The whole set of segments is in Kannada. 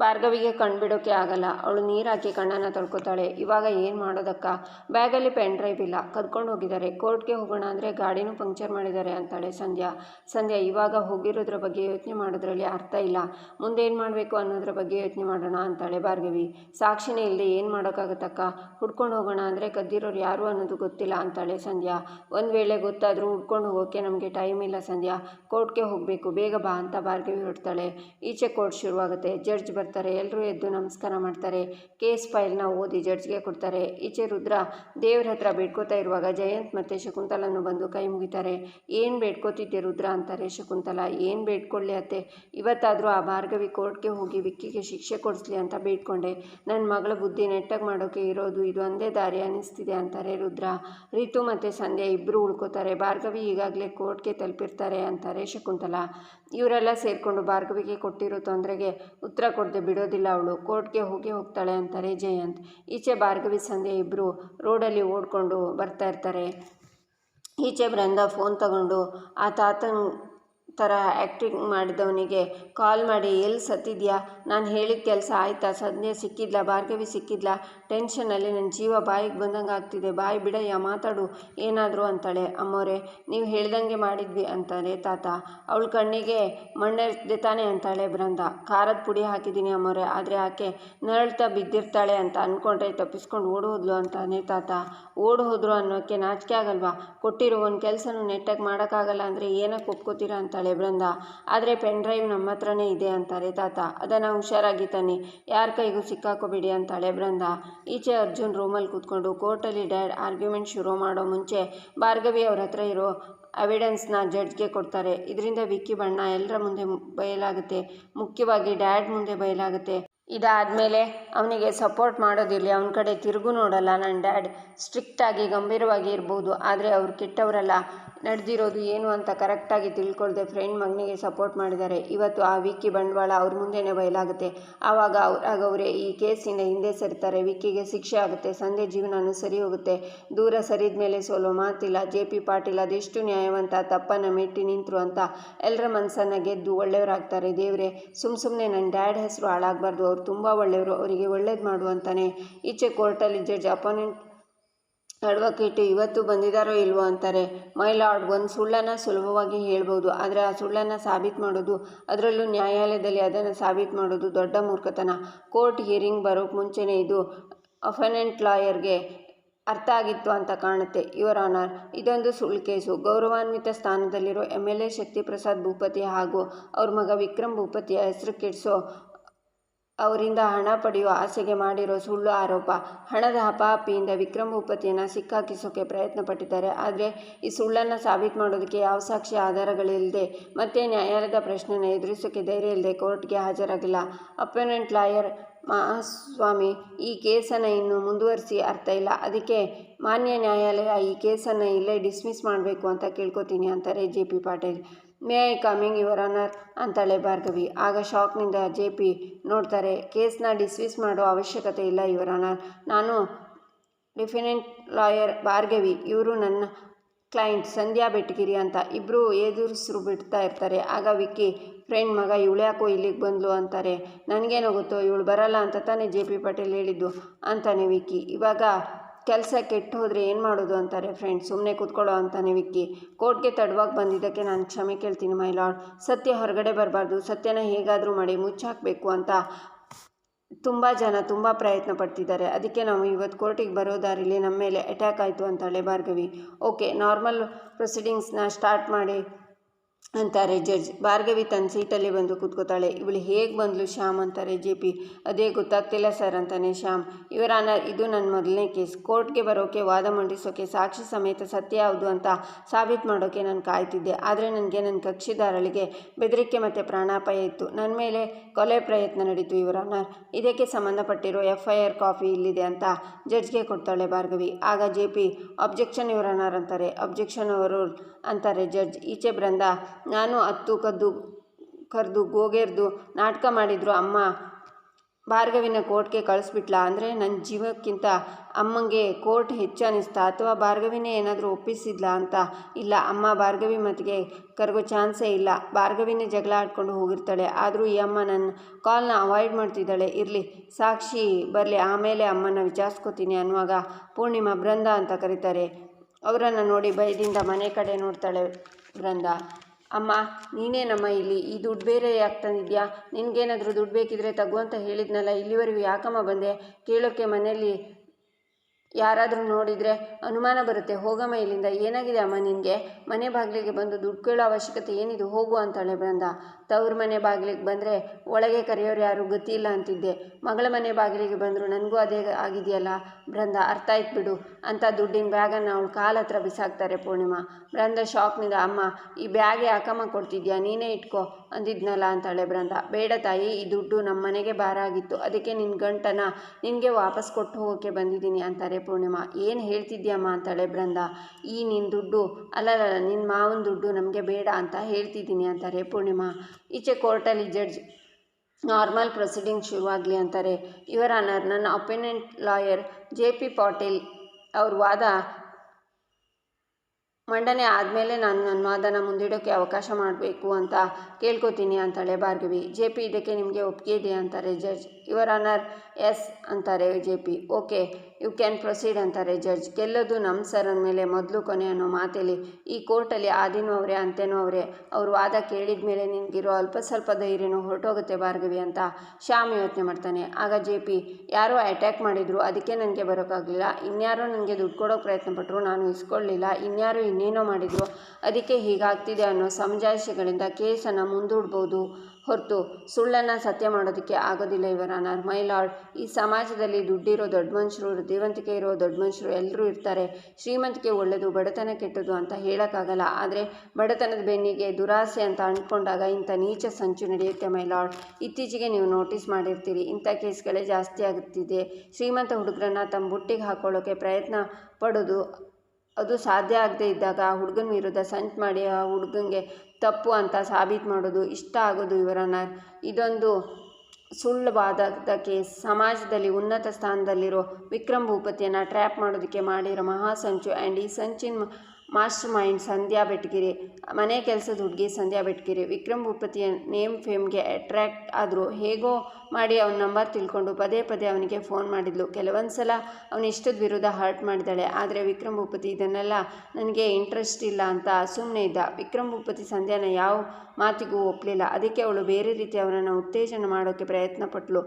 ಭಾರ್ಗವಿಗೆ ಕಣ್ಣು ಬಿಡೋಕ್ಕೆ ಆಗಲ್ಲ. ಅವಳು ನೀರು ಹಾಕಿ ಕಣ್ಣನ್ನು ತೊಳ್ಕೊತಾಳೆ. ಇವಾಗ ಏನು ಮಾಡೋದಕ್ಕ? ಬ್ಯಾಗಲ್ಲಿ ಪೆನ್ ಡ್ರೈವ್ ಇಲ್ಲ. ಕದ್ಕೊಂಡು ಹೋಗಿದ್ದಾರೆ. ಕೋರ್ಟ್ಗೆ ಹೋಗೋಣ ಅಂದರೆ ಗಾಡಿನೂ ಪಂಕ್ಚರ್ ಮಾಡಿದ್ದಾರೆ ಅಂತಾಳೆ ಸಂಧ್ಯಾ. ಸಂಧ್ಯಾ, ಇವಾಗ ಹೋಗಿರೋದ್ರ ಬಗ್ಗೆ ಯೋಚನೆ ಮಾಡೋದ್ರಲ್ಲಿ ಅರ್ಥ ಇಲ್ಲ. ಮುಂದೆ ಏನು ಮಾಡಬೇಕು ಅನ್ನೋದ್ರ ಬಗ್ಗೆ ಯೋಚನೆ ಮಾಡೋಣ ಅಂತಾಳೆ ಭಾರ್ಗವಿ. ಸಾಕ್ಷಿನೇ ಇಲ್ಲದೆ ಏನು ಮಾಡೋಕ್ಕಾಗತ್ತಕ್ಕ? ಹುಡ್ಕೊಂಡು ಹೋಗೋಣ ಅಂದರೆ ಕದ್ದಿರೋರು ಯಾರು ಅನ್ನೋದು ಗೊತ್ತಿಲ್ಲ ಅಂತಾಳೆ ಸಂಧ್ಯಾ. ಒಂದು ವೇಳೆ ಗೊತ್ತಾದರೂ ಹುಡ್ಕೊಂಡು ಹೋಗೋಕ್ಕೆ ನಮಗೆ ಟೈಮ್ ಇಲ್ಲ ಸಂಧ್ಯಾ. ಕೋರ್ಟ್ಗೆ ಹೋಗಬೇಕು. ಬೇಗ ಬಾ ಅಂತ ಭಾರ್ಗವಿ ಹೊರಡ್ತಾಳೆ. ಈಚೆ ಕೋರ್ಟ್ ಶುರುವಾಗುತ್ತೆ. ಜಡ್ಜ್ ಬರ್ತಾರೆ ಎಲ್ಲರೂ ಎದ್ದು ನಮಸ್ಕಾರ ಮಾಡ್ತಾರೆ. ಕೇಸ್ ಫೈಲ್ನ ಓದಿ ಜಡ್ಜ್ಗೆ ಕೊಡ್ತಾರೆ. ಈಚೆ ರುದ್ರ ದೇವ್ರ ಹತ್ರ ಬೇಡ್ಕೋತಾ ಇರುವಾಗ ಜಯಂತ್ ಮತ್ತು ಶಕುಂತಲನ್ನು ಬಂದು ಕೈ ಮುಗಿತಾರೆ. ಏನು ಬೇಡ್ಕೋತಿದ್ದೆ ರುದ್ರ ಅಂತಾರೆ ಶಕುಂತಲ. ಏನು ಬೇಡ್ಕೊಳ್ಳಿ ಅತ್ತೆ? ಇವತ್ತಾದರೂ ಆ ಭಾರ್ಗವಿ ಕೋರ್ಟ್ಗೆ ಹೋಗಿ ವಿಕ್ಕಿಗೆ ಶಿಕ್ಷೆ ಕೊಡಿಸ್ಲಿ ಅಂತ ಬೇಡ್ಕೊಂಡೆ. ನನ್ನ ಮಗಳ ಬುದ್ಧಿ ನೆಟ್ಟಾಗಿ ಮಾಡೋಕ್ಕೆ ಇರೋದು ಇದು ಒಂದೇ ದಾರಿ ಅನ್ನಿಸ್ತಿದೆ ಅಂತಾರೆ ರುದ್ರ. ರಿತು ಮತ್ತು ಸಂಧ್ಯಾ ಇಬ್ಬರು ಉಳ್ಕೋತಾರೆ. ಭಾರ್ಗವಿ ಈಗಾಗಲೇ ಕೋರ್ಟ್ಗೆ ತಲುಪಿರ್ತಾರೆ ಅಂತಾರೆ ಶಕುಂತಲ. ಇವರೆಲ್ಲ ಸೇರಿಕೊಂಡು ಭಾರ್ಗವಿಗೆ ಕೊಟ್ಟಿರೋ ತೊಂದರೆಗೆ ಉತ್ತರ ಕೊಡದೆ ಬಿಡೋದಿಲ್ಲ ಅವಳು. ಕೋರ್ಟ್ಗೆ ಹೋಗಿ ಹೋಗ್ತಾಳೆ ಅಂತಾರೆ ಜಯಂತ್. ಈಚೆ ಭಾರ್ಗವಿ ಸಂಧ್ಯೆ ಇಬ್ಬರು ರೋಡಲ್ಲಿ ಓಡ್ಕೊಂಡು ಬರ್ತಾ ಇರ್ತಾರೆ. ಈಚೆ ಬೃಂದ ಫೋನ್ ತಗೊಂಡು, ಆ ತಾತನ ಥರ ಆ್ಯಕ್ಟಿಂಗ್ ಮಾಡಿದವನಿಗೆ ಕಾಲ್ ಮಾಡಿ ಎಲ್ಲಿ ಸತ್ತಿದ್ಯಾ? ನಾನು ಹೇಳಿದ ಕೆಲಸ ಆಯಿತಾ? ಸದ್ಯ ಸಿಕ್ಕಿದ್ಲಾ? ಭಾರ್ಗವಿ ಸಿಕ್ಕಿದ್ಲಾ? ಟೆನ್ಷನಲ್ಲಿ ನನ್ನ ಜೀವ ಬಾಯಿಗೆ ಬಂದಂಗೆ ಆಗ್ತಿದೆ. ಬಾಯಿ ಬಿಡಯ್ಯ, ಮಾತಾಡು. ಏನಾದರೂ ಅಂತಾಳೆ. ಅಮ್ಮೋರೆ, ನೀವು ಹೇಳ್ದಂಗೆ ಮಾಡಿದ್ವಿ ಅಂತಾರೆ ತಾತ. ಅವಳ ಕಣ್ಣಿಗೆ ಮಣ್ಣೆರ್ದೆ ತಾನೆ ಅಂತಾಳೆ ಬೃಂದ ಖಾರದ ಪುಡಿ ಹಾಕಿದ್ದೀನಿ ಅಮ್ಮೋರೆ, ಆದರೆ ಆಕೆ ನರಳ್ತಾ ಬಿದ್ದಿರ್ತಾಳೆ ಅಂತ ಅಂದ್ಕೊಂಡ್ರೆ ತಪ್ಪಿಸ್ಕೊಂಡು ಓಡೋದ್ಲು ಅಂತಾನೆ ತಾತ. ಓಡ್ ಹೋದ್ರು ಅನ್ನೋಕ್ಕೆ ನಾಚಿಕೆ ಆಗಲ್ವಾ? ಕೊಟ್ಟಿರೋ ಒಂದು ಕೆಲಸನೂ ನೆಟ್ಟಾಗಿ ಮಾಡೋಕ್ಕಾಗಲ್ಲ ಅಂದರೆ ಏನಕ್ಕೆ ಒಪ್ಕೋತೀರಾ ಅಂತಾಳೆ ಬೃಂದ, ಆದರೆ ಪೆನ್ ಡ್ರೈವ್ ನಮ್ಮ ಹತ್ರನೇ ಇದೆ ಅಂತಾರೆ ತಾತ. ಅದನ್ನು ಹುಷಾರಾಗಿ ತನ್ನಿ. ಯಾರ ಕೈಗೂ ಸಿಕ್ಕಾಕೋಬೇಡಿ ಅಂತಾಳೆ ಬೃಂದ. ಈಚೆ ಅರ್ಜುನ್ ರೂಮಲ್ಲಿ ಕೂತ್ಕೊಂಡು ಕೋರ್ಟಲ್ಲಿ ಡ್ಯಾಡ್ ಆರ್ಗ್ಯುಮೆಂಟ್ ಶುರು ಮಾಡೋ ಮುಂಚೆ ಭಾರ್ಗವಿ ಅವ್ರ ಹತ್ರ ಇರೋ ಎವಿಡೆನ್ಸ್ನ ಜಡ್ಜ್ಗೆ ಕೊಡ್ತಾರೆ. ಇದರಿಂದ ವಿಕ್ಕಿ ಬಣ್ಣ ಎಲ್ಲರ ಮುಂದೆ ಬಯಲಾಗುತ್ತೆ. ಮುಖ್ಯವಾಗಿ ಡ್ಯಾಡ್ ಮುಂದೆ ಬಯಲಾಗುತ್ತೆ. ಇದಾದಮೇಲೆ ಅವನಿಗೆ ಸಪೋರ್ಟ್ ಮಾಡೋದಿರಲಿ. ಅವನ ಕಡೆ ತಿರುಗು ನೋಡಲ್ಲ ನನ್ನ ಡ್ಯಾಡ್. ಸ್ಟ್ರಿಕ್ಟಾಗಿ ಗಂಭೀರವಾಗಿ ಇರ್ಬೋದು. ಆದರೆ ಅವ್ರು ಕೆಟ್ಟವರಲ್ಲ. ನಡೆದಿರೋದು ಏನು ಅಂತ ಕರೆಕ್ಟಾಗಿ ತಿಳ್ಕೊಳ್ದೆ ಫ್ರೆಂಡ್ ಮಗನಿಗೆ ಸಪೋರ್ಟ್ ಮಾಡಿದ್ದಾರೆ. ಇವತ್ತು ಆ ವಿಕ್ಕಿ ಬಂಡವಾಳ ಅವ್ರ ಮುಂದೆನೇ ಬಯಲಾಗುತ್ತೆ. ಆವಾಗ ಅವರಾಗವರೇ ಈ ಕೇಸಿನ ಹಿಂದೆ ಸರಿತಾರೆ. ವಿಕ್ಕಿಗೆ ಶಿಕ್ಷೆ ಆಗುತ್ತೆ, ಸಂಜೆ ಜೀವನನೂ ಸರಿ ಹೋಗುತ್ತೆ. ದೂರ ಸರಿದ ಮೇಲೆ ಸೋಲೋ ಮಾತಿಲ್ಲ, ಜೆ ಪಿ ಪಾಟೀಲ್ ಅದೆಷ್ಟು ನ್ಯಾಯವಂತ, ತಪ್ಪನ್ನು ಮೆಟ್ಟಿ ನಿಂತರು ಅಂತ ಎಲ್ಲರ ಮನಸ್ಸನ್ನು ಗೆದ್ದು ಒಳ್ಳೆಯವರಾಗ್ತಾರೆ ದೇವರೇ ಸುಮ್ಮ ಸುಮ್ಮನೆ ನನ್ನ ಡ್ಯಾಡ್ ಹೆಸರು ಹಾಳಾಗಬಾರ್ದು. ಅವ್ರು ತುಂಬ ಒಳ್ಳೆಯವರು ಅವರಿಗೆ ಒಳ್ಳೇದು ಮಾಡು ಅಂತಾನೆ. ಈಚೆ ಕೋರ್ಟಲ್ಲಿ ಜಡ್ಜ್ ಅಪೋನೆಂಟ್ ಅಡ್ವೊಕೇಟು ಇವತ್ತು ಬಂದಿದ್ದಾರೋ ಇಲ್ವೋ ಅಂತಾರೆ. ಮೈ ಲಾರ್ಡ್, ಒಂದು ಸುಳ್ಳನ್ನು ಸುಲಭವಾಗಿ ಹೇಳ್ಬೋದು, ಆದರೆ ಆ ಸುಳ್ಳನ್ನು ಸಾಬೀತು ಮಾಡೋದು, ಅದರಲ್ಲೂ ನ್ಯಾಯಾಲಯದಲ್ಲಿ ಅದನ್ನು ಸಾಬೀತು ಮಾಡೋದು ದೊಡ್ಡ ಮೂರ್ಖತನ. ಕೋರ್ಟ್ ಹಿಯರಿಂಗ್ ಬರೋಕ್ಕೆ ಮುಂಚೆನೇ ಇದು ಅಫೆನೆಂಟ್ ಲಾಯರ್ಗೆ ಅರ್ಥ ಆಗಿತ್ತು ಅಂತ ಕಾಣುತ್ತೆ. ಯುವರ್ ಆನರ್, ಇದೊಂದು ಸುಳ್ಳು ಕೇಸು. ಗೌರವಾನ್ವಿತ ಸ್ಥಾನದಲ್ಲಿರೋ M L A Shakti Prasad Bhupathi ಹಾಗೂ ಅವ್ರ ಮಗ ವಿಕ್ರಮ್ ಭೂಪತಿಯ ಹೆಸರು ಕೆಡಿಸೋ ಅವರಿಂದ ಹಣ ಪಡೆಯುವ ಆಸೆಗೆ ಮಾಡಿರೋ ಸುಳ್ಳು ಆರೋಪ. ಹಣದ ಹಪಾಪಿಯಿಂದ ವಿಕ್ರಮ್ ಭೂಪತಿಯನ್ನು ಸಿಕ್ಕಾಕಿಸೋಕೆ ಪ್ರಯತ್ನ ಪಟ್ಟಿದ್ದಾರೆ ಆದರೆ ಈ ಸುಳ್ಳನ್ನು ಸಾಬೀತು ಮಾಡೋದಕ್ಕೆ ಯಾವ ಸಾಕ್ಷಿ ಆಧಾರಗಳಿಲ್ಲದೆ ಮತ್ತೆ ನ್ಯಾಯಾಲಯದ ಪ್ರಶ್ನೆಯನ್ನು ಎದುರಿಸೋಕೆ ಧೈರ್ಯ ಇಲ್ಲದೆ ಕೋರ್ಟ್ಗೆ ಹಾಜರಾಗಿಲ್ಲ. ಅಪೋನೆಂಟ್ ಲಾಯರ್ ಮಹಾಸ್ವಾಮಿ ಈ ಕೇಸನ್ನು ಇನ್ನು ಮುಂದುವರಿಸಿ ಅರ್ಥ ಇಲ್ಲ. ಅದಕ್ಕೆ ಮಾನ್ಯ ನ್ಯಾಯಾಲಯ ಈ ಕೇಸನ್ನು ಇಲ್ಲೇ ಡಿಸ್ಮಿಸ್ ಮಾಡಬೇಕು ಅಂತ ಕೇಳ್ಕೊತೀನಿ, ಅಂತಾರೆ J P Patil. May I coming your honour ಅಂತಾಳೆ ಭಾರ್ಗವಿ ಆಗ ಶಾಕ್ನಿಂದ ಜೆ ಪಿ ನೋಡ್ತಾರೆ, ಕೇಸ್ನ ಡಿಸ್ಮಿಸ್ ಮಾಡೋ ಅವಶ್ಯಕತೆ ಇಲ್ಲ ಯುವರ್ ಆನರ್. ನಾನು ಡಿಫಿನೆಂಟ್ ಲಾಯರ್ ಭಾರ್ಗವಿ ಇವರು ನನ್ನ ಕ್ಲೈಂಟ್ ಸಂಧ್ಯಾ ಬೆಟ್ಟಗಿರಿ ಅಂತ. ಇಬ್ಬರು ಎದುರಿಸ್ರು ಬಿಡ್ತಾ ಇರ್ತಾರೆ. ಆಗ ವಿಕ್ಕಿ, ಫ್ರೆಂಡ್ ಮಗ ಇವಳ್ಯಾಕೋ ಇಲ್ಲಿಗೆ ಬಂದ್ಲು ಅಂತಾರೆ. ನನಗೇನೋ ಗೊತ್ತೋ, ಇವಳು ಬರಲ್ಲ ಅಂತ ತಾನೇ ಜೆ ಪಿ ಪಟೇಲ್ ಹೇಳಿದ್ದು ಅಂತಾನೆ ವಿಕ್ಕಿ. ಇವಾಗ ಕೆಲಸ ಕೆಟ್ಟು ಹೋದರೆ ಏನು ಮಾಡೋದು ಅಂತಾರೆ ಫ್ರೆಂಡ್ ಸುಮ್ಮನೆ ಕೂತ್ಕೊಳ್ಳೋ ಅಂತಾನೆ ವಿಕ್ಕಿ ಕೋರ್ಟ್ಗೆ ತಡವಾಗಿ ಬಂದಿದ್ದಕ್ಕೆ ನಾನು ಕ್ಷಮೆ ಕೇಳ್ತೀನಿ ಮೈ ಲಾರ್ಡ್ ಸತ್ಯ ಹೊರಗಡೆ ಬರಬಾರ್ದು, ಸತ್ಯನ ಹೇಗಾದರೂ ಮಾಡಿ ಮುಚ್ಚಾಕಬೇಕು ಅಂತ ತುಂಬ ಜನ ತುಂಬ ಪ್ರಯತ್ನ ಪಡ್ತಿದ್ದಾರೆ. ಅದಕ್ಕೆ ನಾವು ಇವತ್ತು ಕೋರ್ಟಿಗೆ ಬರೋ ದಾರಿಲಿ ನಮ್ಮ ಮೇಲೆ ಅಟ್ಯಾಕ್ ಆಯಿತು ಅಂತಾಳೆ ಭಾರ್ಗವಿ. ಓಕೆ ನಾರ್ಮಲ್ ಪ್ರೊಸೀಡಿಂಗ್ಸ್ನ ಸ್ಟಾರ್ಟ್ ಮಾಡಿ ಅಂತಾರೆ ಜಡ್ಜ್. ಭಾರ್ಗವಿ ತನ್ನ ಸೀಟಲ್ಲಿ ಬಂದು ಕೂತ್ಕೋತಾಳೆ. ಇವಳು ಹೇಗೆ ಬಂದಳು ಶ್ಯಾಮ್? ಅಂತಾರೆ ಜೆ ಪಿ. ಅದೇ ಗೊತ್ತಾಗ್ತಿಲ್ಲ ಸರ್ ಅಂತಾನೆ ಶ್ಯಾಮ್. ಇವರ ಇದು ನನ್ನ ಮೊದಲನೇ ಕೇಸ್. ಕೋರ್ಟ್ಗೆ ಬರೋಕೆ, ವಾದ ಮಂಡಿಸೋಕೆ, ಸಾಕ್ಷಿ ಸಮೇತ ಸತ್ಯ ಯಾವುದು ಅಂತ ಸಾಬೀತು ಮಾಡೋಕೆ ನಾನು ಕಾಯ್ತಿದ್ದೆ. ಆದರೆ ನನಗೆ ನನ್ನ ಕಕ್ಷಿದಾರಳಿಗೆ ಬೆದರಿಕೆ ಮತ್ತು ಪ್ರಾಣಾಪಾಯ ಇತ್ತು. ನನ್ನ ಮೇಲೆ ಕೊಲೆ ಪ್ರಯತ್ನ ನಡೀತು ಇವರ ಇದಕ್ಕೆ ಸಂಬಂಧಪಟ್ಟಿರೋ ಎಫ್ ಐ ಆರ್ ಕಾಪಿ ಇಲ್ಲಿದೆ ಅಂತ ಜಡ್ಜ್ಗೆ ಕೊಡ್ತಾಳೆ ಭಾರ್ಗವಿ. ಆಗ ಜೆ ಪಿ, ಅಬ್ಜೆಕ್ಷನ್ ಇವರ ಅಂತಾರೆ. ಅಬ್ಜೆಕ್ಷನ್ ಅವರು ಅಂತಾರೆ ಜಡ್ಜ್. ಈಚೆ ಬೃಂದ ನಾನು ಅತ್ತು ಕದ್ದು, ಕರೆದು, ಗೋಗೆರ್ದು ನಾಟಕ ಮಾಡಿದ್ರು. ಅಮ್ಮ, ಭಾರ್ಗವಿನ ಕೋರ್ಟ್ಗೆ ಕಳಿಸ್ಬಿಟ್ಲಾ? ಅಂದರೆ ನನ್ನ ಜೀವಕ್ಕಿಂತ ಅಮ್ಮಂಗೆ ಕೋರ್ಟ್ ಹೆಚ್ಚು ಅನ್ನಿಸ್ತಾ ಅಥವಾ ಭಾರ್ಗವಿನೇ ಏನಾದರೂ ಒಪ್ಪಿಸಿದ್ಲಾ ಅಂತ? ಇಲ್ಲ, ಅಮ್ಮ ಭಾರ್ಗವಿ ಮತ್ತಿಗೆ ಕರಗೋ ಚಾನ್ಸೇ ಇಲ್ಲ. ಭಾರ್ಗವಿನೇ ಜಗಳ ಆಡ್ಕೊಂಡು ಹೋಗಿರ್ತಾಳೆ. ಆದರೂ ಈ ಅಮ್ಮ ನನ್ನ ಕಾಲ್ನ ಅವಾಯ್ಡ್ ಮಾಡ್ತಿದ್ದಾಳೆ. ಇರಲಿ, ಸಾಕ್ಷಿ ಬರಲಿ, ಆಮೇಲೆ ಅಮ್ಮನ ವಿಚಾರಿಸ್ಕೋತೀನಿ ಅನ್ನುವಾಗ ಪೂರ್ಣಿಮಾ ಬೃಂದ ಅಂತ ಕರೀತಾರೆ. ಅವರನ್ನು ನೋಡಿ ಭಯದಿಂದ ಮನೆ ಕಡೆ ನೋಡ್ತಾಳೆ ಬೃಂದ ಅಮ್ಮ ನೀನೇನಮ್ಮ ಇಲ್ಲಿ, ಈ ದುಡ್ಡು ಬೇರೆ ಯಾಕೆ ತಂದಿದ್ಯಾ? ನಿನಗೇನಾದರೂ ದುಡ್ಡು ಬೇಕಿದ್ರೆ ತಗೋ ಅಂತ ಹೇಳಿದ್ನಲ್ಲ, ಇಲ್ಲಿವರೆಗೂ ಯಾಕಮ್ಮ ಬಂದೆ? ಕೇಳೋಕ್ಕೆ ಮನೆಯಲ್ಲಿ ಯಾರಾದರೂ ನೋಡಿದರೆ ಅನುಮಾನ ಬರುತ್ತೆ. ಹೋಗಮ್ಮ ಇಲ್ಲಿಂದ. ಏನಾಗಿದೆ ಅಮ್ಮ ನಿನಗೆ? ಮನೆ ಬಾಗಿಲಿಗೆ ಬಂದು ದುಡ್ಡು ಕೇಳೋ ಅವಶ್ಯಕತೆ ಏನಿದು? ಹೋಗು ಅಂತಾಳೆ ಬೃಂದ. ತವ್ರ ಮನೆ ಬಾಗಿಲಿಗೆ ಬಂದರೆ ಒಳಗೆ ಕರೆಯೋರು ಯಾರು ಗತಿ ಇಲ್ಲ ಅಂತಿದ್ದೆ. ಮಗಳ ಮನೆ ಬಾಗಿಲಿಗೆ ಬಂದರು, ನನಗೂ ಅದೇ ಆಗಿದೆಯಲ್ಲ ಬೃಂದ ಅರ್ಥ ಆಯ್ತು ಬಿಡು. ಅಂತ ದುಡ್ಡಿನ ಬ್ಯಾಗನ್ನು ಅವಳು ಕಾಲ ಹತ್ರ ಬಿಸಾಕ್ತಾರೆ ಪೂರ್ಣಿಮಾ. ಬೃಂದ ಶಾಕ್ನಿಂದ, ಅಮ್ಮ, ಈ ಬ್ಯಾಗ್ ಯಾಕಮ್ಮ ಕೊಡ್ತಿದ್ಯಾ? ನೀನೇ ಇಟ್ಕೋ. ಅಂದಿದ್ನಲ್ಲ ಅಂತಾಳೆ ಬೃಂದ ಬೇಡ ತಾಯಿ, ಈ ದುಡ್ಡು ನಮ್ಮ ಮನೆಗೆ ಭಾರ ಆಗಿತ್ತು. ಅದಕ್ಕೆ ನಿನ್ನ ಗಂಟನ ನಿನಗೆ ವಾಪಸ್ ಕೊಟ್ಟು ಹೋಗೋಕ್ಕೆ ಬಂದಿದ್ದೀನಿ ಅಂತಾರೆ ಪೂರ್ಣಿಮಾ. ಏನು ಹೇಳ್ತಿದ್ಯಮ್ಮ? ಅಂತಾಳೆ ಬೃಂದ ಈ ನಿನ್ನ ದುಡ್ಡು ಅಲ್ಲಲ್ಲ ನಿನ್ನ ಮಾವನ ದುಡ್ಡು ನಮಗೆ ಬೇಡ ಅಂತ ಹೇಳ್ತಿದ್ದೀನಿ ಅಂತಾರೆ ಪೂರ್ಣಿಮಾ. ಈಚೆ ಕೋರ್ಟಲ್ಲಿ ಜಡ್ಜ್. ನಾರ್ಮಲ್ ಪ್ರೊಸೀಡಿಂಗ್ ಶುರುವಾಗಲಿ ಅಂತಾರೆ. ಇವರ ಆನರ್, ನನ್ನ opponent lawyer J P Patil ಅವ್ರ ವಾದ ಮಂಡನೆ ಆದಮೇಲೆ ನಾನು ನನ್ನ ವಾದನ ಮುಂದಿಡೋಕ್ಕೆ ಅವಕಾಶ ಮಾಡಬೇಕು ಅಂತ ಕೇಳ್ಕೊತೀನಿ ಅಂತಾಳೆ ಭಾರ್ಗವಿ. ಜೆ ಪಿ ಇದಕ್ಕೆ ನಿಮಗೆ ಒಪ್ಪಿಗೆ ಇದೆ ಅಂತಾರೆ ಜಡ್ಜ್. ಯುವರ್ ಆನರ್ ಎಸ್ ಅಂತಾರೆ J P. Okay you can proceed ಅಂತಾರೆ ಜಡ್ಜ್ ಗೆಲ್ಲೋದು ನಮ್ಮ ಸರ್ ಅಂದಮೇಲೆ ಮೊದಲು ಕೊನೆ ಅನ್ನೋ ಮಾತಲ್ಲಿ ಈ ಕೋರ್ಟಲ್ಲಿ ಆದಿನೂ ಅವರೇ, ಅಂತೆನೂ ಅವರೇ, ಅವರು ವಾದ ಕೇಳಿದ ಮೇಲೆ ನಿನಗಿರೋ ಅಲ್ಪ ಸ್ವಲ್ಪ ಧೈರ್ಯನೂ ಹೊರಟೋಗುತ್ತೆ ಭಾರ್ಗವಿ ಅಂತ ಶ್ಯಾಮ್ ಯೋಚನೆ ಮಾಡ್ತಾನೆ. ಆಗ ಜೆ ಪಿ, ಯಾರೋ ಅಟ್ಯಾಕ್ ಮಾಡಿದ್ರು, ಅದಕ್ಕೆ ನನಗೆ ಬರೋಕ್ಕಾಗಲಿಲ್ಲ ಇನ್ಯಾರೋ ನನಗೆ ದುಡ್ಡು ಕೊಡೋಕೆ ಪ್ರಯತ್ನ ಪಟ್ಟರು ನಾನು ಇಸ್ಕೊಳ್ಳಿಲ್ಲ ಇನ್ಯಾರೋ ಇನ್ನೇನೋ ಮಾಡಿದರು, ಅದಕ್ಕೆ ಹೀಗಾಗ್ತಿದೆ ಅನ್ನೋ ಸಮಜಾಯಿಷಿಗಳಿಂದ ಕೇಸನ್ನು ಮುಂದೂಡ್ಬೋದು. ಹೊರತು ಸುಳ್ಳನ್ನು ಸತ್ಯ ಮಾಡೋದಕ್ಕೆ ಆಗೋದಿಲ್ಲ ಇವರ ನಾನು ಮೈ ಲಾರ್ಡ್, ಈ ಸಮಾಜದಲ್ಲಿ ದುಡ್ಡಿರೋ ದೊಡ್ಡ ಮನುಷ್ಯರು, ದೇವಂತಿಕೆ ಇರೋ ದೊಡ್ಡ ಮನುಷ್ಯರು ಎಲ್ಲರೂ ಇರ್ತಾರೆ. ಶ್ರೀಮಂತಿಕೆ ಒಳ್ಳೆಯದು ಬಡತನ ಕೆಟ್ಟದು ಅಂತ ಹೇಳೋಕ್ಕಾಗಲ್ಲ. ಆದರೆ ಬಡತನದ ಬೆನ್ನಿಗೆ ದುರಾಸೆ ಅಂತ ಅಂದ್ಕೊಂಡಾಗ ಇಂಥ ನೀಚ ಸಂಚು ನಡೆಯುತ್ತೆ, ಮೈ ಲಾರ್ಡ್. ಇತ್ತೀಚೆಗೆ ನೀವು ನೋಟಿಸ್ ಮಾಡಿರ್ತೀರಿ, ಇಂಥ ಕೇಸ್ಗಳೇ ಜಾಸ್ತಿ ಆಗುತ್ತಿದೆ ಶ್ರೀಮಂತ ಹುಡುಗರನ್ನ ತಮ್ಮ ಬುಟ್ಟಿಗೆ ಹಾಕೊಳ್ಳೋಕ್ಕೆ ಪ್ರಯತ್ನ ಪಡೋದು, ಅದು ಸಾಧ್ಯ ಆಗದೇ ಇದ್ದಾಗ ಆ ಹುಡುಗನ ವಿರುದ್ಧ ಸಂಚು ಮಾಡಿ ಆ ಹುಡುಗಂಗೆ ತಪ್ಪು ಅಂತ ಸಾಬೀತು ಮಾಡೋದು ಇಷ್ಟ ಆಗೋದು ಇವರನ್ನ. ಇದೊಂದು ಸುಳ್ಳುವಾದ ಕೇಸ್. ಸಮಾಜದಲ್ಲಿ ಉನ್ನತ ಸ್ಥಾನದಲ್ಲಿರೋ ವಿಕ್ರಮ್ ಭೂಪತಿಯನ್ನು ಟ್ರ್ಯಾಪ್ ಮಾಡೋದಕ್ಕೆ ಮಾಡಿರೋ ಮಹಾ ಸಂಚು ಆ್ಯಂಡ್ ಈ ಸಂಚಿನ ಮಾಸ್ಟರ್ ಮೈಂಡ್ ಸಂಧ್ಯಾ ಬೆಟ್ಗಿರಿ. ಮನೆ ಕೆಲಸದ ಹುಡುಗಿ ಸಂಧ್ಯಾ ಬೆಟ್ಗಿರಿ. ವಿಕ್ರಮ್ ಭೂಪತಿಯ ನೇಮ್ ಫೇಮ್ಗೆ ಅಟ್ರ್ಯಾಕ್ಟ್ ಆದರೂ ಹೇಗೋ ಮಾಡಿ ಅವನ ನಂಬರ್ ತಿಳ್ಕೊಂಡು ಪದೇ ಪದೇ ಅವನಿಗೆ ಫೋನ್ ಮಾಡಿದ್ಲು. ಕೆಲವೊಂದು ಸಲ ಅವನು ಇಷ್ಟದ ವಿರುದ್ಧ ಹರ್ಟ್ ಮಾಡಿದ್ದಾಳೆ. ಆದರೆ ವಿಕ್ರಮ್ ಭೂಪತಿ ಇದನ್ನೆಲ್ಲ ನನಗೆ ಇಂಟ್ರೆಸ್ಟ್ ಇಲ್ಲ ಅಂತ ಸುಮ್ಮನೆ ಇದ್ದ. ವಿಕ್ರಮ್ ಭೂಪತಿ ಸಂಧ್ಯಾನ ಯಾವ ಮಾತಿಗೂ ಒಪ್ಪಲಿಲ್ಲ ಅದಕ್ಕೆ ಅವಳು ಬೇರೆ ರೀತಿ ಅವನನ್ನು ಉತ್ತೇಜನ ಮಾಡೋಕ್ಕೆ ಪ್ರಯತ್ನ ಪಟ್ಟಳು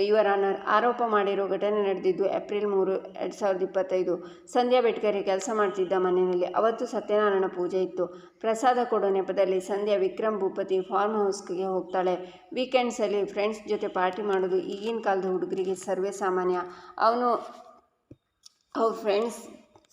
ಇವರ ಆರೋಪ ಮಾಡಿರೋ ಘಟನೆ ನಡೆದಿದ್ದು ಏಪ್ರಿಲ್ ಮೂರು, ಎರಡು ಸಾವಿರದ ಇಪ್ಪತ್ತೈದು. ಸಂಧ್ಯಾ ಬೆಟ್ಕರಿ ಕೆಲಸ ಮಾಡ್ತಿದ್ದ ಮನೆಯಲ್ಲಿ. ಅವತ್ತು ಸತ್ಯನಾರಾಯಣ ಪೂಜೆ ಇತ್ತು. ಪ್ರಸಾದ ಕೊಡೋ ನೆಪದಲ್ಲಿ ಸಂಧ್ಯಾ ವಿಕ್ರಮ್ ಭೂಪತಿ ಫಾರ್ಮ್ ಹೌಸ್ಗೆ ಹೋಗ್ತಾಳೆ. ವೀಕೆಂಡ್ಸಲ್ಲಿ ಫ್ರೆಂಡ್ಸ್ ಜೊತೆ ಪಾರ್ಟಿ ಮಾಡೋದು ಈಗಿನ ಕಾಲದ ಹುಡುಗರಿಗೆ ಸರ್ವೇ ಸಾಮಾನ್ಯ. ಅವನು ಅವ್ರ ಫ್ರೆಂಡ್ಸ್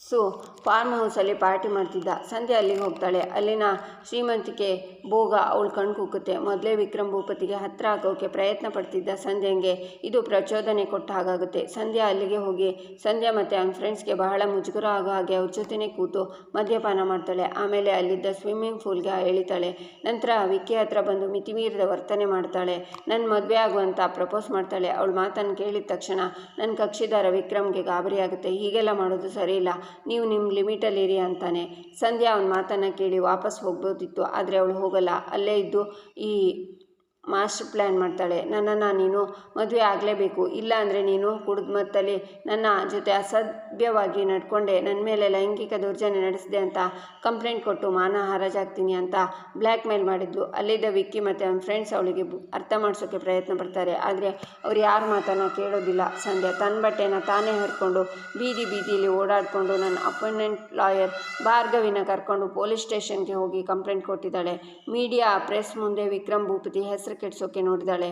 ಸೊ, ಫಾರ್ಮ್ ಹೌಸಲ್ಲಿ ಪಾರ್ಟಿ ಮಾಡ್ತಿದ್ದ. ಸಂಧ್ಯಾ ಅಲ್ಲಿಗೆ ಹೋಗ್ತಾಳೆ. ಅಲ್ಲಿನ ಶ್ರೀಮಂತಿಕೆ ಭೋಗ ಅವಳು ಕಣ್ ಕುಕ್ಕುತ್ತೆ ಮೊದಲೇ ವಿಕ್ರಮ್ ಭೂಪತಿಗೆ ಹತ್ತಿರ ಆಗೋಕ್ಕೆ ಪ್ರಯತ್ನ ಪಡ್ತಿದ್ದ ಸಂಧ್ಯಂಗೆ ಇದು ಪ್ರಚೋದನೆ ಕೊಟ್ಟ ಹಾಗಾಗುತ್ತೆ. ಸಂಧ್ಯಾ ಅಲ್ಲಿಗೆ ಹೋಗಿ, ಸಂಧ್ಯಾ ಮತ್ತು ಅವನ ಫ್ರೆಂಡ್ಸ್ಗೆ ಬಹಳ ಮುಜುಗರ ಆಗೋ ಹಾಗೆ ಅವ್ರ ಜೊತೆನೇ ಕೂತು ಮದ್ಯಪಾನ ಮಾಡ್ತಾಳೆ. ಆಮೇಲೆ ಅಲ್ಲಿದ್ದ ಸ್ವಿಮ್ಮಿಂಗ್ ಫೂಲ್ಗೆ ಎಳಿತಾಳೆ. ನಂತರ ವಿಕ್ಕಿ ಹತ್ರ ಬಂದು ಮಿತಿಮೀರಿದ ವರ್ತನೆ ಮಾಡ್ತಾಳೆ. ನನ್ನ ಮದುವೆ ಆಗುವಂತ ಪ್ರಪೋಸ್ ಮಾಡ್ತಾಳೆ. ಅವಳು ಮಾತನ್ನು ಕೇಳಿದ ತಕ್ಷಣ ನನ್ನ ಕಕ್ಷಿದಾರ ವಿಕ್ರಮ್ಗೆ ಗಾಬರಿ ಆಗುತ್ತೆ ಹೀಗೆಲ್ಲ ಮಾಡೋದು ಸರಿ ಇಲ್ಲ. ನೀವು ನಿಮ್ಮ ಲಿಮಿಟಲ್ಲಿರಿ ಅಂತಾನೆ. ಸಂಧ್ಯಾ ಅವನ ಮಾತನ್ನು ಕೇಳಿ ವಾಪಸ್ ಹೋಗ್ಬೋದಿತ್ತು, ಆದರೆ ಅವಳು ಹೋಗಲ್ಲ. ಅಲ್ಲೇ ಇದ್ದು ಈ ಮಾಸ್ಟರ್ ಪ್ಲ್ಯಾನ್ ಮಾಡ್ತಾಳೆ. ನನ್ನನ್ನು ನೀನು ಮದುವೆ ಆಗಲೇಬೇಕು. ಇಲ್ಲ ಅಂದರೆ ನೀನು ಕುಡಿದ ಮತ್ತಲ್ಲಿ ನನ್ನ ಜೊತೆ ಅಸಭ್ಯವಾಗಿ ನಡ್ಕೊಂಡೆ. ನನ್ನ ಮೇಲೆ ಲೈಂಗಿಕ ದೌರ್ಜನ್ಯ ನಡೆಸಿದೆ ಅಂತ ಕಂಪ್ಲೇಂಟ್ ಕೊಟ್ಟು ಮಾನ ಹರಾಜಾಗ್ತೀನಿ ಅಂತ ಬ್ಲ್ಯಾಕ್ ಮೇಲ್ ಮಾಡಿದ್ಲು ಅಲ್ಲಿದ್ದ ವಿಕ್ಕಿ ಮತ್ತು ಅವನ ಫ್ರೆಂಡ್ಸ್ ಅವಳಿಗೆ ಅರ್ಥ ಮಾಡಿಸೋಕ್ಕೆ ಪ್ರಯತ್ನ ಪಡ್ತಾರೆ. ಆದರೆ ಅವ್ರು ಯಾರ ಮಾತನ್ನು ಕೇಳೋದಿಲ್ಲ. ಸಂಧ್ಯಾ ತನ್ನ ಬಟ್ಟೆನ ತಾನೇ ಹರ್ಕೊಂಡು ಬೀದಿ ಬೀದಿಯಲ್ಲಿ ಓಡಾಡಿಕೊಂಡು ನನ್ನ ಅಪಾಯಿಂಟ್ಮೆಂಟ್ ಲಾಯರ್ ಭಾರ್ಗವಿನ ಕರ್ಕೊಂಡು ಪೊಲೀಸ್ ಸ್ಟೇಷನ್ಗೆ ಹೋಗಿ ಕಂಪ್ಲೇಂಟ್ ಕೊಟ್ಟಿದ್ದಾಳೆ. ಮೀಡಿಯಾ ಪ್ರೆಸ್ ಮುಂದೆ ವಿಕ್ರಮ್ ಭೂಪತಿ ಹೆಸರು ಕೆಡಿಸೋಕೆ ನೋಡಿದಾಳೆ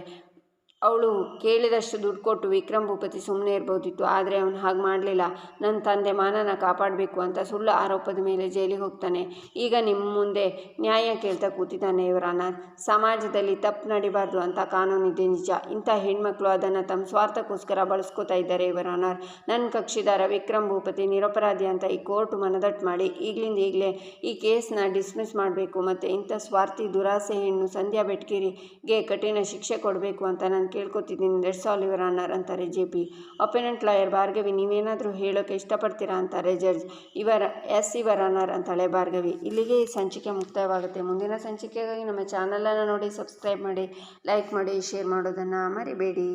ಅವಳು ಕೇಳಿದಷ್ಟು ದುಡ್ಡು ಕೊಟ್ಟು ವಿಕ್ರಮ್ ಭೂಪತಿ ಸುಮ್ಮನೆ ಇರ್ಬೋದಿತ್ತು, ಆದರೆ ಅವನು ಹಾಗೆ ಮಾಡಲಿಲ್ಲ. ನನ್ನ ತಂದೆ ಮಾನನ ಕಾಪಾಡಬೇಕು ಅಂತ ಸುಳ್ಳು ಆರೋಪದ ಮೇಲೆ ಜೈಲಿಗೆ ಹೋಗ್ತಾನೆ. ಈಗ ನಿಮ್ಮ ಮುಂದೆ ನ್ಯಾಯ ಕೇಳ್ತಾ ಕೂತಿದ್ದಾನೆ ಇವರನ್ನ ಸಮಾಜದಲ್ಲಿ ತಪ್ಪು ನಡಿಬಾರ್ದು ಅಂತ ಕಾನೂನಿದೆ ನಿಜ. ಇಂಥ ಹೆಣ್ಮಕ್ಳು ಅದನ್ನು ತಮ್ಮ ಸ್ವಾರ್ಥಕ್ಕೋಸ್ಕರ ಬಳಸ್ಕೋತಾ ಇದ್ದಾರೆ ಇವರನ್ನ ನನ್ನ ಕಕ್ಷಿದಾರ ವಿಕ್ರಮ್ ಭೂಪತಿ ನಿರಪರಾಧಿ ಅಂತ ಈ ಕೋರ್ಟ್ ಮನದಟ್ಟು ಮಾಡಿ ಈಗಲಿಂದ ಈಗಲೇ ಈ ಕೇಸ್ನ ಡಿಸ್ಮಿಸ್ ಮಾಡಬೇಕು ಮತ್ತು ಇಂಥ ಸ್ವಾರ್ಥಿ ದುರಾಸೆ ಹೆಣ್ಣು ಸಂಧ್ಯಾ ಬೆಟ್ಕೇರಿಗೆ ಕಠಿಣ ಶಿಕ್ಷೆ ಕೊಡಬೇಕು ಅಂತ ನನ್ನ ಕೇಳ್ಕೊತಿದ್ದೀನಿ. ರೆಡ್ ಆಲ್ ಯುವರ್ ಆನರ್ ಅಂತಾರೆ J P opponent lawyer Bhargavi, ನೀವೇನಾದರೂ ಹೇಳೋಕ್ಕೆ ಇಷ್ಟಪಡ್ತೀರಾ ಅಂತಾರೆ ಜಡ್ಜ್ ಇವರ ಎಸ್ ಇವರ್ ಆನರ್ ಅಂತಾಳೆ ಭಾರ್ಗವಿ. ಇಲ್ಲಿಗೆ ಸಂಚಿಕೆ ಮುಕ್ತಾಯವಾಗುತ್ತೆ ಮುಂದಿನ ಸಂಚಿಕೆಗಾಗಿ ನಮ್ಮ ಚಾನಲನ್ನು ನೋಡಿ ಸಬ್ಸ್ಕ್ರೈಬ್ ಮಾಡಿ ಲೈಕ್ ಮಾಡಿ ಶೇರ್ ಮಾಡೋದನ್ನು ಮರಿಬೇಡಿ.